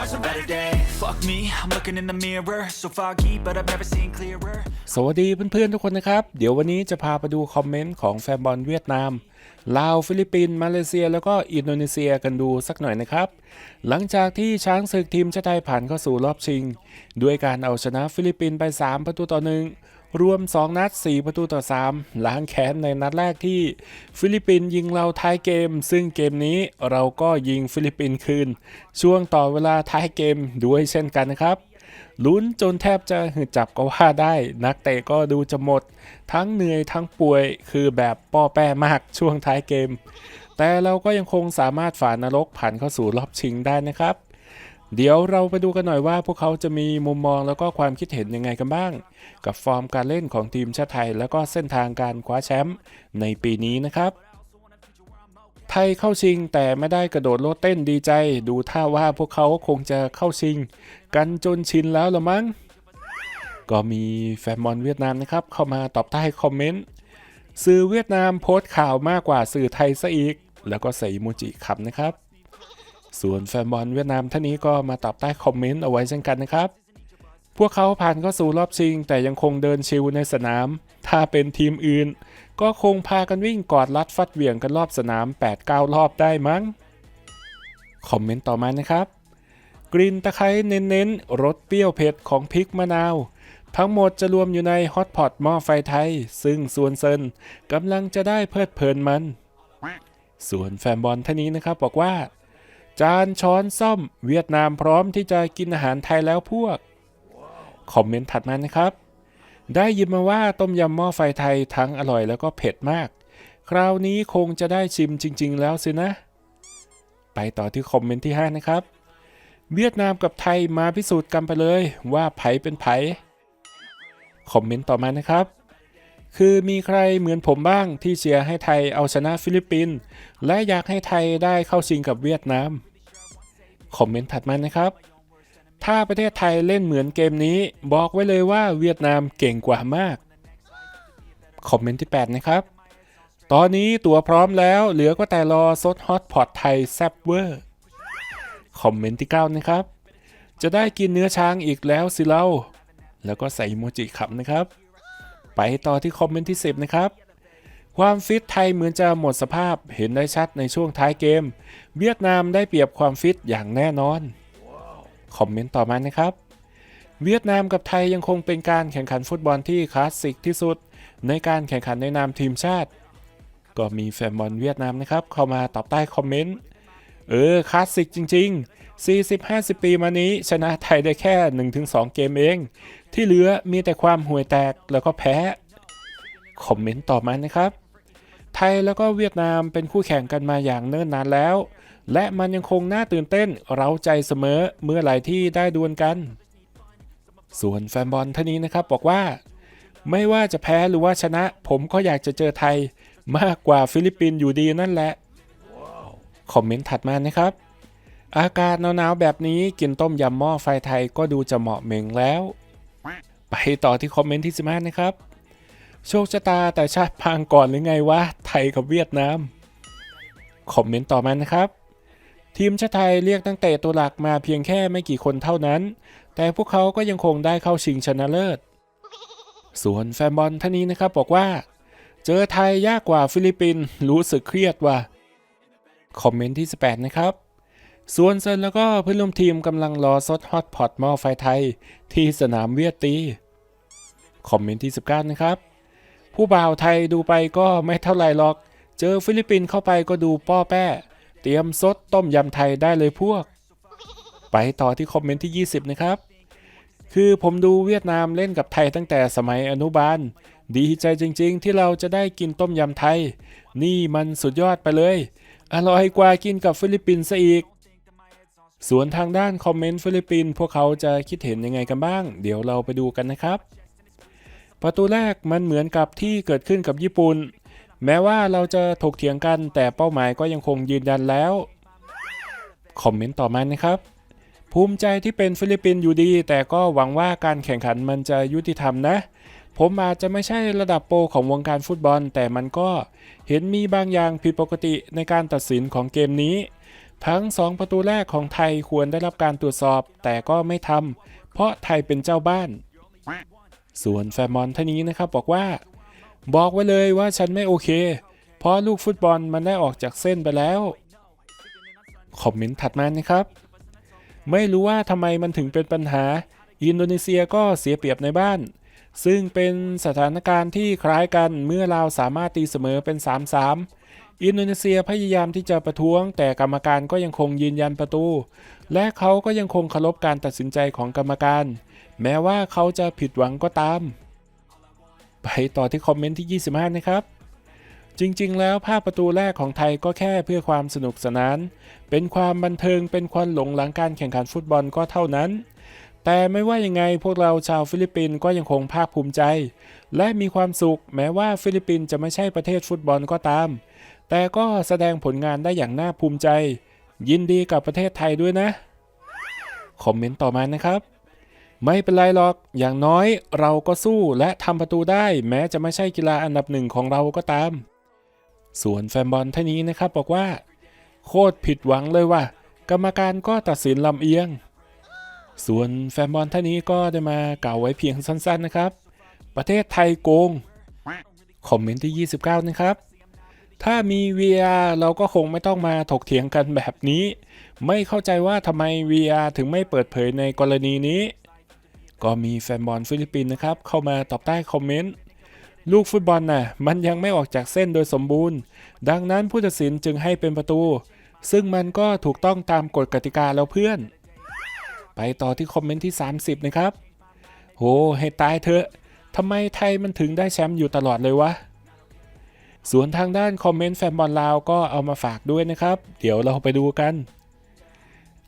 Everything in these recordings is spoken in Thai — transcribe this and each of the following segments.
are some better days. Fuck me, I'm looking in the mirror. So foggy, but I've never seen clearer. สวัสดีเพื่อนๆทุกคนนะครับ เดี๋ยววันนี้จะพาไปดูคอมเมนต์ของแฟนบอลเวียดนาม ลาว ฟิลิปปินส์ มาเลเซีย แล้วก็อินโดนีเซียกันดูสักหน่อยนะครับ หลังจากที่ช้างศึกทีมชาติไทยผ่านเข้าสู่รอบชิง ด้วยการเอาชนะฟิลิปปินส์ไป 3 ประตูต่อหนึ่ง รวม 2 นัด 4 ประตูต่อ 3 ล้างแค้นในนัดแรกที่ฟิลิปปินส์ยิงเราท้ายเกม ซึ่งเกมนี้เราก็ยิงฟิลิปปินส์คืน ช่วงต่อเวลาท้ายเกมด้วยเช่นกันนะครับลุ้นจนแทบจะหืดจับก็ว่าได้ นักเตะก็ดูจะหมด ทั้งเหนื่อยทั้งป่วยคือแบบป้อแป้มากช่วงท้ายเกม แต่เราก็ยังคงสามารถฝ่านรกผ่านเข้าสู่รอบชิงได้นะครับ เดี๋ยวเราไปดูกันหน่อยว่าพวกเขาจะมีมุมมองแล้วก็ความคิดเห็นยังไงกันบ้าง กับฟอร์มการเล่นของทีมชาติไทย แล้วก็เส้นทางการคว้าแชมป์ในปีนี้นะครับ ไทยเข้าชิงแต่ไม่ได้กระโดดโลดเต้นดีใจ ดูท่าว่าพวกเขาคงจะเข้าชิง กันจนชินแล้วละมั้งก็มีแฟนบอลเวียดนามนะครับ เข้ามาตอบใต้คอมเมนต์สื่อเวียดนามโพสต์ข่าวมากกว่าสื่อไทยซะอีก แล้วก็ใส่โมจิคำนะครับ ส่วนแฟนบอลเวียดนามท่านนี้ก็มาตอบใต้คอมเมนต์เอาไว้เช่นกันนะครับ พวกเขาผ่านเข้าสู่รอบชิง แต่ยังคงเดินชิวในสนาม ถ้าเป็นทีมอื่น ก็คงพากันวิ่งกอดรัดฟัดเหวี่ยงกันรอบสนาม 8-9 รอบได้มั้ง คอมเมนต์ต่อมานะครับ กลิ่นตะไคร้เน้นๆรสเปรี้ยวเผ็ดของพริกมะนาว ทั้งหมดจะรวมอยู่ในฮอตพอตหม้อไฟไทย ซึ่งส่วนเซินกำลังจะได้เพลิดเพลินมัน ส่วนแฟนบอลท่านนี้นะครับบอกว่า จานช้อนซ่อมเวียดนามพร้อมที่จะกินอาหารไทยแล้วพวก คอมเมนต์ถัดมานะครับ ได้ยินมาว่าต้มยำหม้อไฟไทยทั้งอร่อยแล้วก็เผ็ดมาก คราวนี้คงจะได้ชิมจริง ๆ แล้วสินะ ไปต่อที่คอมเมนต์ที่ 5 นะครับ เวียดนามกับไทยมาพิสูจน์กันไปเลยว่าไผเป็นไผคอมเมนต์ต่อมานะครับคือมีใครเหมือนผมบ้างที่เชียร์ให้ไทยเอาชนะฟิลิปปินส์และอยากให้ไทยได้เข้าชิงกับเวียดนาม คอมเมนต์ถัดมานะครับ ถ้าประเทศไทยเล่นเหมือนเกมนี้บอกไว้เลยว่าเวียดนามเก่งกว่ามาก คอมเมนต์ที่ 8 นะครับ ตอนนี้ตั๋วพร้อมแล้วเหลือก็แต่รอซดฮอตพอตไทยแซบเวอร์ คอมเมนต์ที่ 9 นะครับ จะได้กินเนื้อช้างอีกแล้วสิเล่าแล้วก็ใส่โมจิขับนะครับ ไปต่อที่คอมเมนต์ที่ 10 นะครับ ความฟิตไทยเหมือนจะหมดสภาพเห็นได้ชัดในช่วงท้ายเกม เวียดนามได้เปรียบความฟิตอย่างแน่นอน คอมเมนต์ต่อมานะครับ เวียดนามกับไทยยังคงเป็นการแข่งขันฟุตบอลที่คลาสสิกที่สุด ในการแข่งขันในนามทีมชาติ ก็มีแฟนบอลเวียดนามนะครับ เข้ามาตอบใต้คอมเมนต์ เออคลาสสิกจริง ๆ40-50 ปีมานี้ชนะไทยได้แค่ 1-2 เกมเอง ที่เหลือมีแต่ความห่วยแตกแล้วก็แพ้ คอมเมนต์ต่อมานะครับ ไทยแล้วก็เวียดนามเป็นคู่แข่งกันมาอย่างเนิ่นนานแล้ว และมันยังคงน่าตื่นเต้น เร้าใจเสมอเมื่อไหร่ที่ได้ดวลกัน ส่วนแฟนบอลท่านนี้นะครับบอกว่า ไม่ว่าจะแพ้หรือว่าชนะ ผมก็อยากจะเจอไทยมากกว่าฟิลิปปินส์อยู่ดีนั่นแหละ คอมเมนต์ถัดมานะครับ อากาศหนาวๆแบบนี้กินต้มยำหม้อไฟไทยก็ดูจะเหมาะเหม่งแล้ว ไปต่อที่คอมเมนต์ที่15นะครับ โชคชะตาแต่ชาติพังก่อนหรือไงวะ ไทยกับเวียดนาม คอมเมนต์ต่อมานะครับ ทีมชาติไทยเรียกตั้งแต่ตัวหลักมาเพียงแค่ไม่กี่คนเท่านั้น แต่พวกเขาก็ยังคงได้เข้าชิงชนะเลิศ ส่วนแฟนบอลท่านนี้นะครับบอกว่า เจอไทยยากกว่าฟิลิปปินส์รู้สึกเครียดว่ะ คอมเมนต์ที่ 18 นะครับส่วนเซนแล้วก็เพื่อนร่วมทีมกำลังรอซดฮอตพอตหม้อไฟไทย ที่สนามเวียดตี คอมเมนต์ที่ 19 นะครับ ผู้บ่าวไทยดูไปก็ไม่เท่าไหร่หรอก เจอฟิลิปปินส์เข้าไปก็ดูป้อแป้ เตรียมซดต้มยำไทยได้เลยพวก ไปต่อที่คอมเมนต์ที่ 20 นะครับ คือผมดูเวียดนามเล่นกับไทยตั้งแต่สมัยอนุบาล ดีใจจริงๆ ที่เราจะได้กินต้มยำไทย นี่มันสุดยอดไปเลย อร่อยกว่ากินกับฟิลิปปินส์ซะอีกส่วนทางด้านคอมเมนต์ฟิลิปปินส์พวกเขาจะคิดเห็นยังไงกันบ้าง เดี๋ยวเราไปดูกันนะครับ ประตูแรกมันเหมือนกับที่เกิดขึ้นกับญี่ปุ่น แม้ว่าเราจะถกเถียงกันแต่เป้าหมายก็ยังคงยืนยันแล้ว คอมเมนต์ต่อมานะครับ ภูมิใจที่เป็นฟิลิปปินส์อยู่ดี แต่ก็หวังว่าการแข่งขันมันจะยุติธรรมนะ ผมอาจจะไม่ใช่ระดับโปรของวงการฟุตบอล แต่มันก็เห็นมีบางอย่างผิดปกติในการตัดสินของเกมนี้ ทั้งสองประตูแรกของไทยควรได้รับการตรวจสอบ แต่ก็ไม่ทำเพราะไทยเป็นเจ้าบ้าน ส่วนแฟนบอลท่านนี้นะครับบอกว่า บอกไว้เลยว่าฉันไม่โอเค เพราะลูกฟุตบอลมันได้ออกจากเส้นไปแล้ว คอมเมนต์ถัดมานะครับ ไม่รู้ว่าทำไมมันถึงเป็นปัญหา อินโดนีเซียก็เสียเปรียบในบ้าน ซึ่งเป็นสถานการณ์ที่คล้ายกันเมื่อเราสามารถตีเสมอเป็น 3-3อินโดนีเซียพยายามที่จะประท้วง แต่กรรมการก็ยังคงยืนยันประตู และเขาก็ยังคงเคารพการตัดสินใจของกรรมการ แม้ว่าเขาจะผิดหวังก็ตาม ไปต่อที่คอมเมนต์ที่ 25 นะครับ จริงๆ แล้วภาพประตูแรกของไทยก็แค่เพื่อความสนุกสนาน เป็นความบันเทิงเป็นควันหลงหลังการแข่งขันฟุตบอลก็เท่านั้น แต่ไม่ว่ายังไงพวกเราชาวฟิลิปปินส์ก็ยังคงภาคภูมิใจ และมีความสุข แม้ว่าฟิลิปปินส์จะไม่ใช่ประเทศฟุตบอลก็ตาม แต่ก็แสดงผลงานได้อย่างน่าภูมิใจ ยินดีกับประเทศไทยด้วยนะ คอมเมนต์ต่อมานะครับ ไม่เป็นไรหรอก อย่างน้อยเราก็สู้และทำประตูได้แม้จะไม่ใช่กีฬาอันดับหนึ่งของเราก็ตาม ส่วนแฟนบอลท่านนี้นะครับบอกว่า โคตรผิดหวังเลยว่ะ กรรมการก็ตัดสินลำเอียง ส่วนแฟนบอลท่านนี้ก็ได้มากล่าวไว้เพียงสั้นๆนะครับ ประเทศไทยโกง คอมเมนต์ที่ 29 นะครับ ถ้ามี VR เราก็คงไม่ต้องมาถกเถียงกันแบบนี้ ไม่เข้าใจว่าทำไม VR ถึงไม่เปิดเผยในกรณีนี้ ก็มีแฟนบอลฟิลิปปินส์นะครับเข้ามาตอบใต้คอมเมนต์ลูกฟุตบอลน่ะมันยังไม่ออกจากเส้นโดยสมบูรณ์ ดังนั้นผู้ตัดสินจึงให้เป็นประตู ซึ่งมันก็ถูกต้องตามกฎกติกาแล้วเพื่อน ไปต่อที่คอมเมนต์ที่ 30 นะครับ โห ให้ตายเถอะทำไมไทยมันถึงได้แชมป์อยู่ตลอดเลยวะ ส่วนทางด้านคอมเมนต์แฟนบอลลาวก็เอามาฝากด้วยนะครับ เดี๋ยวเราไปดูกัน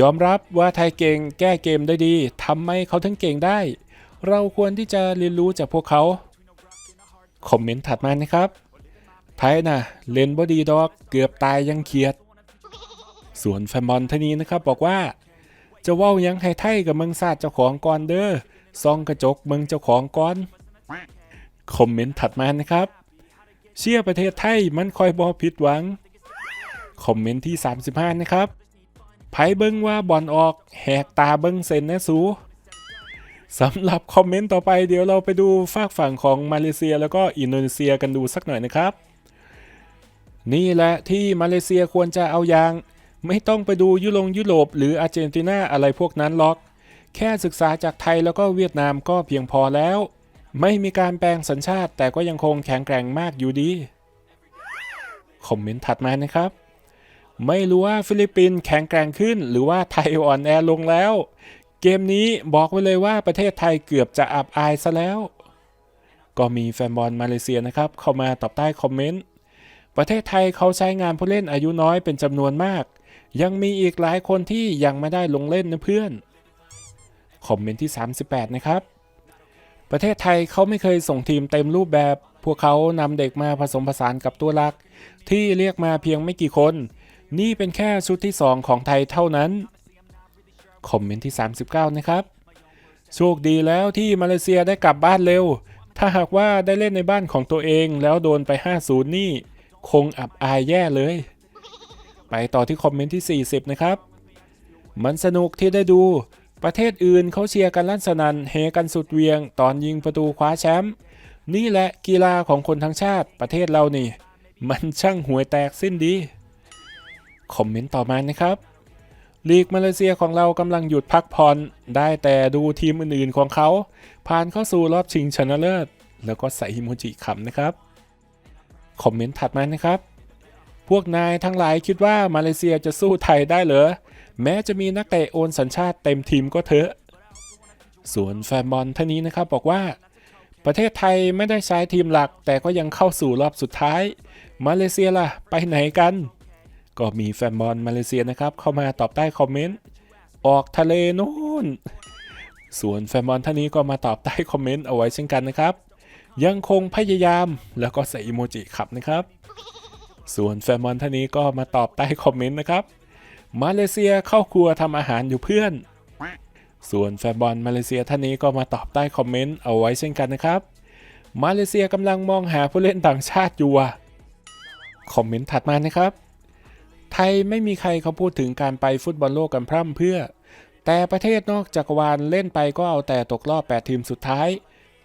ยอมรับว่าไทยเก่งแก้เกมได้ดีทำไมเขาถึงเก่งได้ เราควรที่จะเรียนรู้จากพวกเขา คอมเมนต์ถัดมานะครับ ไทยนะเล่นบอดีดอกเกือบตายยังเขียด ส่วนแฟนบอลท่านี้นะครับบอกว่า จะว้ายังให้ไทยกับเมืองศาสตร์เจ้าของก่อนเด้อซองกระจกเมืองเจ้าของก่อนคอมเมนต์ถัดมานะครับ เชื่อประเทศไทยมันคอยบอผิดหวัง คอมเมนต์ที่ 35 นะครับ ไผเบิ้งว่าบอลออก แหกตาเบิ้งเซนนะสูสำหรับคอมเมนต์ต่อไปเดี๋ยวเราไปดูฝากฝั่งของมาเลเซียแล้วก็อินโดนีเซียกันดูสักหน่อยนะครับ นี่แหละที่มาเลเซียควรจะเอาอย่าง ไม่ต้องไปดูยุโรปยุโรปหรืออาร์เจนตินาอะไรพวกนั้นหรอก แค่ศึกษาจากไทยแล้วก็เวียดนามก็เพียงพอแล้ว ไม่มีการแปลงสัญชาติแต่ก็ยังคงแข็งแกร่งมากอยู่ดี คอมเมนต์ถัดมานะครับ ไม่รู้ว่าฟิลิปปินส์แข็งแกร่งขึ้น หรือว่าไทยอ่อนแอลงแล้ว เกมนี้บอกไว้เลยว่าประเทศไทยเกือบจะอับอายซะแล้ว ก็มีแฟนบอลมาเลเซียนะครับ เข้ามาตอบใต้คอมเมนต์ประเทศไทยเขาใช้งานผู้เล่นอายุน้อยเป็นจำนวนมาก ยังมีอีกหลายคนที่ยังไม่ได้ลงเล่นนะเพื่อนคอมเมนต์ที่ 38 นะครับ ประเทศไทยเขาไม่เคยส่งทีมเต็มรูปแบบ พวกเขานำเด็กมาผสมผสานกับตัวหลัก ที่เรียกมาเพียงไม่กี่คน นี่เป็นแค่ชุดที่ 2 ของไทยเท่านั้น คอมเมนต์ที่ 39 นะครับ โชคดีแล้วที่มาเลเซียได้กลับบ้านเร็ว ถ้าหากว่าได้เล่นในบ้านของตัวเองแล้วโดนไป 5-0 นี่ คงอับอายแย่เลย ไปต่อที่คอมเมนต์ที่ 40 นะครับ มันสนุกที่ได้ดูประเทศอื่นเขาเชียร์กันลั่นสนันเฮกันสุดเวียง ตอนยิงประตูคว้าแชมป์นี่แหละกีฬาของคนทั้งชาติประเทศเรานี่ มันช่างหวยแตกสิ้นดี คอมเมนต์ต่อมานะครับลีกมาเลเซียของเรากำลังหยุดพักผ่อนได้แต่ดูทีมอื่นๆของเขา ผ่านเข้าสู่รอบชิงชนะเลิศ แล้วก็ใส่อิโมจิขำนะครับ คอมเมนต์ถัดมานะครับ พวกนายทั้งหลายคิดว่ามาเลเซียจะสู้ไทยได้เหรอ แม้จะมีนักเตะโอนสัญชาติเต็มทีมก็เถอะ ส่วนแฟนบอลท่านนี้นะครับบอกว่า ประเทศไทยไม่ได้ใช้ทีมหลัก แต่ก็ยังเข้าสู่รอบสุดท้าย มาเลเซียล่ะไปไหนกัน ก็มีแฟนบอลมาเลเซียนะครับ เข้ามาตอบใต้คอมเมนต์ ออกทะเลนู่น ส่วนแฟนบอลท่านนี้ก็มาตอบใต้คอมเมนต์เอาไว้เช่นกันนะครับ ยังคงพยายามแล้วก็ใส่อิโมจิขับนะครับ ส่วนแฟนบอลท่านนี้ก็มาตอบใต้คอมเมนต์นะครับ มาเลเซียเข้าครัวทำอาหารอยู่เพื่อน ส่วนแฟนบอลมาเลเซียท่านนี้ก็มาตอบใต้คอมเมนต์เอาไว้เช่นกันนะครับ มาเลเซียกำลังมองหาผู้เล่นต่างชาติอยู่คอมเมนต์ถัดมานะครับ ไทยไม่มีใครเขาพูดถึงการไปฟุตบอลโลกกันพร่ำเพื่อ แต่ประเทศนอกจักรวาลเล่นไปก็เอาแต่ตกรอบ 8 ทีมสุดท้าย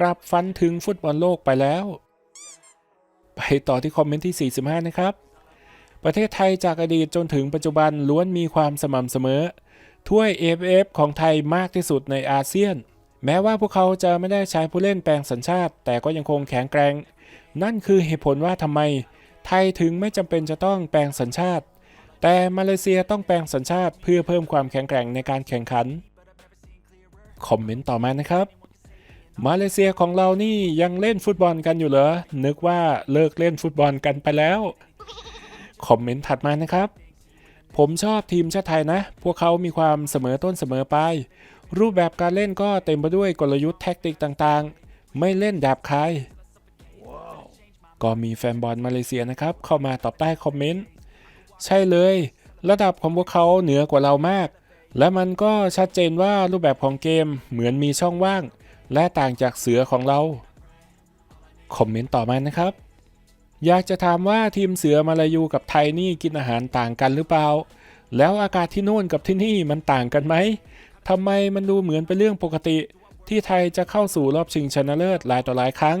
กลับฟันถึงฟุตบอลโลกไปแล้ว ไปต่อที่คอมเมนต์ที่ 45 นะครับ ประเทศไทยจากอดีตจนถึงปัจจุบันล้วนมีความสม่ำเสมอ ถ้วย AFF ของไทยมากที่สุดในอาเซียน แม้ว่าพวกเขาจะไม่ได้ใช้ผู้เล่นแปลงสัญชาติ แต่ก็ยังคงแข็งแกร่ง นั่นคือเหตุผลว่าทำไม ไทยถึงไม่จำเป็นจะต้องแปลงสัญชาติ แต่มาเลเซียต้องแปลงสัญชาติเพื่อเพิ่มความแข็งแกร่งในการแข่งขัน คอมเมนต์ต่อมานะครับ มาเลเซียของเรานี่ยังเล่นฟุตบอลกันอยู่เหรอ นึกว่าเลิกเล่นฟุตบอลกันไปแล้ว คอมเมนต์ถัดมานะครับ ผมชอบทีมชาติไทยนะ พวกเขามีความเสมอต้นเสมอปลาย รูปแบบการเล่นก็เต็มไปด้วยกลยุทธ์แท็กติกต่างๆ ไม่เล่นดาบคายก็มีแฟนบอลมาเลเซียนะครับ เข้ามาตอบใต้คอมเมนต์ ใช่เลย ระดับของพวกเขาเหนือกว่าเรามาก และมันก็ชัดเจนว่ารูปแบบของเกมเหมือนมีช่องว่าง และต่างจากเสือของเรา คอมเมนต์ต่อมานะครับ อยากจะถามว่าทีมเสือมาลายูกับไทยนี่กินอาหารต่างกันหรือเปล่า แล้วอากาศที่โน่นกับที่นี่มันต่างกันไหมทำไมมันดูเหมือนเป็นเรื่องปกติ ที่ไทยจะเข้าสู่รอบชิงชนะเลิศหลายต่อหลายครั้ง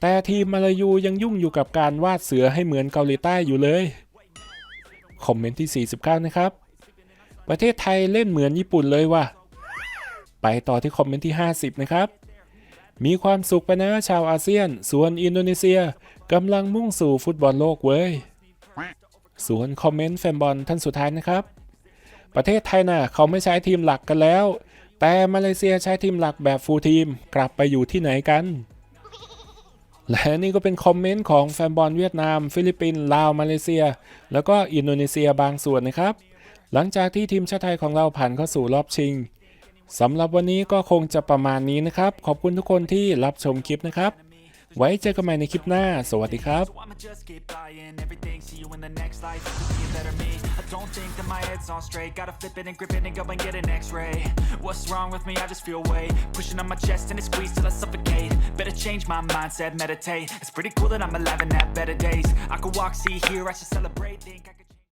แต่ทีมมาลายูยังยุ่งอยู่กับการวาดเสือให้เหมือนเกาหลีใต้อยู่เลย คอมเมนต์ที่ 49 นะครับ ประเทศไทยเล่นเหมือนญี่ปุ่นเลยว่ะ ไปต่อที่คอมเมนต์ที่ 50 นะครับ มีความสุขไปนะชาวอาเซียน ส่วนอินโดนีเซียกำลังมุ่งสู่ฟุตบอลโลกเว้ย ส่วนคอมเมนต์แฟนบอลท่านสุดท้ายนะครับ ประเทศไทยน่ะเขาไม่ใช้ทีมหลักกันแล้ว แต่มาเลเซียใช้ทีมหลักแบบฟูลทีม กลับไปอยู่ที่ไหนกัน และนี่ก็เป็นคอมเมนต์ของแฟนบอลเวียดนาม ฟิลิปปินส์ลาวมาเลเซีย แล้วก็อินโดนีเซียบางส่วนนะครับ หลังจากที่ทีมชาติไทยของเราผ่านเข้าสู่รอบชิงสำหรับวันนี้ก็คงจะประมาณนี้นะครับ ขอบคุณทุกคนที่รับชมคลิปนะครับ ไว้เจอกันใหม่ในคลิปหน้า สวัสดีครับ So I'ma just keep buying everything. See you in the next life. You could be a better me. I don't think that my head's on straight. Gotta flip it and grip it and go and get an X-ray. What's wrong with me? I just feel weight pushing on my chest and it squeezes till I suffocate. Better change my mindset, meditate. It's pretty cool that I'm alive and have better days. I could walk, see, hear. I should celebrate. Think I could.